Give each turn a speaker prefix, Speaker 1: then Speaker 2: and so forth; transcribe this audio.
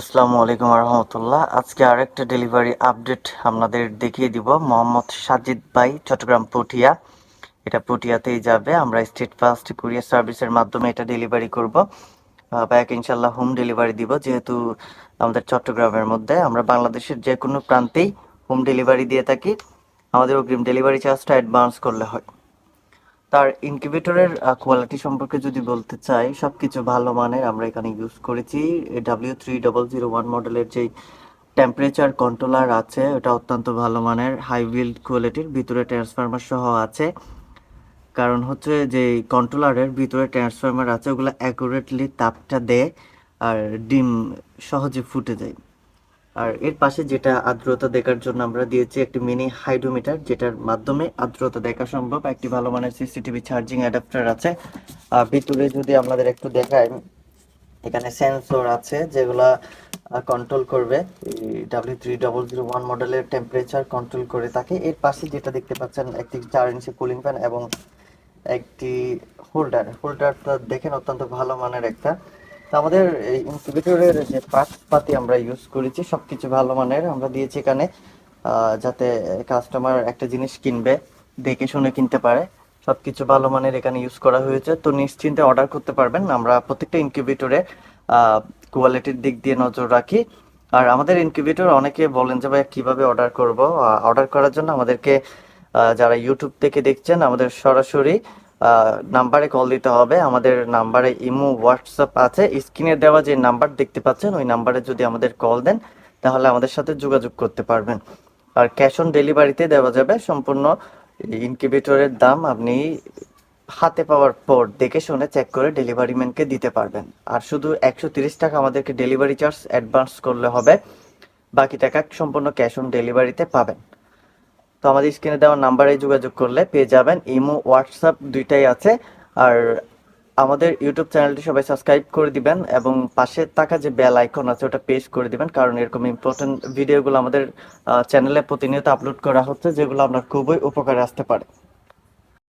Speaker 1: আসসালামু আলাইকুম রহমতুল্লাহ। আজকে আরেকটা ডেলিভারি আপডেট আপনাদের দেখিয়ে দিব। মোহাম্মদ সাজিদ ভাই, চট্টগ্রাম পটিয়া। এটা পটিয়াতেই যাবে। আমরা স্টেট ফাস্ট কুরিয়ার সার্ভিসের মাধ্যমে এটা ডেলিভারি করব। ব্যাক ইনশাল্লাহ হোম ডেলিভারি দিব। যেহেতু আমাদের চট্টগ্রামের মধ্যে, আমরা বাংলাদেশের যে কোনো প্রান্তেই হোম ডেলিভারি দিয়ে থাকি। আমাদের অগ্রিম ডেলিভারি চার্জটা অ্যাডভান্স করলে হয়। তার ইনকিউবেটরের কোয়ালিটি সম্পর্কে যদি বলতে চাই সব কিছু ভালো মানের আমরা এখানে ইউজ করেছি। W three double zero one মডেলের যেই টেম্পারেচার কন্ট্রোলার আছে, ওটা অত্যন্ত ভালো মানের হাই বিল্ড কোয়ালিটির ভিতরে ট্রান্সফরমার সহ আছে। কারণ হচ্ছে যে কন্ট্রোলারের ভিতরে ট্রান্সফরমার আছে, ওগুলো অ্যাকুরেটলি তাপটা দেয় আর ডিম সহজে ফুটে যায়। আর এর পাশে যেটা আর্দ্রতা দেখার জন্য আমরা দিয়েছি একটি মিনি হাইড্রোমিটার যেটার মাধ্যমে আর্দ্রতা দেখা সম্ভব। একটি ভালো মানের সিসিটিভি চার্জিং অ্যাডাপ্টার আছে। আর ভিতরে যদি আমাদের একটু দেখাই, এখানে সেন্সর আছে যেগুলা কন্ট্রোল করবে। W three double zero one মডেলের টেম্পারেচার কন্ট্রোল করে থাকে এর পাশে যেটা দেখতে পাচ্ছেন, একটি চার ইঞ্চি কুলিং ফ্যান এবং একটি হোল্ডার হোল্ডারটা দেখেন অত্যন্ত ভালো মানের একটা। তো আমাদের এই ইনকিউবেটরের যে পাতি আমরা ইউজ করেছি, সবকিছু ভালো মানের আমরা দিয়েছি এখানে যাতে কাস্টমার একটা জিনিস কিনবে, দেখে শুনে কিনতে পারে। সবকিছু ভালো মানের এখানে ইউজ করা হয়েছে। তো নিশ্চিন্তে অর্ডার করতে পারবেন। আমরা প্রত্যেকটা ইনকিউবেটরে কোয়ালিটির দিক দিয়ে নজর রাখি। আর আমাদের ইনকিউবেটর অনেকে বলেন যে, ভাই, কীভাবে অর্ডার করব? অর্ডার করার জন্য আমাদেরকে যারা ইউটিউব থেকে দেখছেন, আমাদের সরাসরি নাম্বারে কল দিতে হবে। আমাদের নাম্বারে ইমো, হোয়াটসঅ্যাপ আছে। স্ক্রিনে দেওয়া যে নাম্বার দেখতে পাচ্ছেন, ওই নাম্বারে যদি আমাদের কল দেন, তাহলে আমাদের সাথে যোগাযোগ করতে পারবেন। আর ক্যাশ অন ডেলিভারিতে দেওয়া যাবে সম্পূর্ণ ইনকিউবেটরের দাম আপনি হাতে পাওয়ার পর দেখে শুনে চেক করে ডেলিভারি ম্যানকে দিতে পারবেন। আর শুধু একশো তিরিশ টাকা আমাদেরকে ডেলিভারি চার্জ অ্যাডভান্স করলে হবে। বাকি টাকা সম্পূর্ণ ক্যাশ অন ডেলিভারিতে পাবেন। তো আমাদের স্ক্রিনে দেওয়া নাম্বারে যোগাযোগ করলে পেয়ে যাবেন ইমো, হোয়াটসঅ্যাপ দুইটাই আছে। আর আমাদের ইউটিউব চ্যানেলটি সবাই সাবস্ক্রাইব করে দিবেন এবং পাশে থাকা যে বেল আইকন আছে ওটা পেজ করে দিবেন, কারণ এরকম ইম্পর্টেন্ট ভিডিওগুলো আমাদের চ্যানেলে প্রতিনিয়ত আপলোড করা হচ্ছে, যেগুলো আপনার খুবই উপকারে আসতে পারে।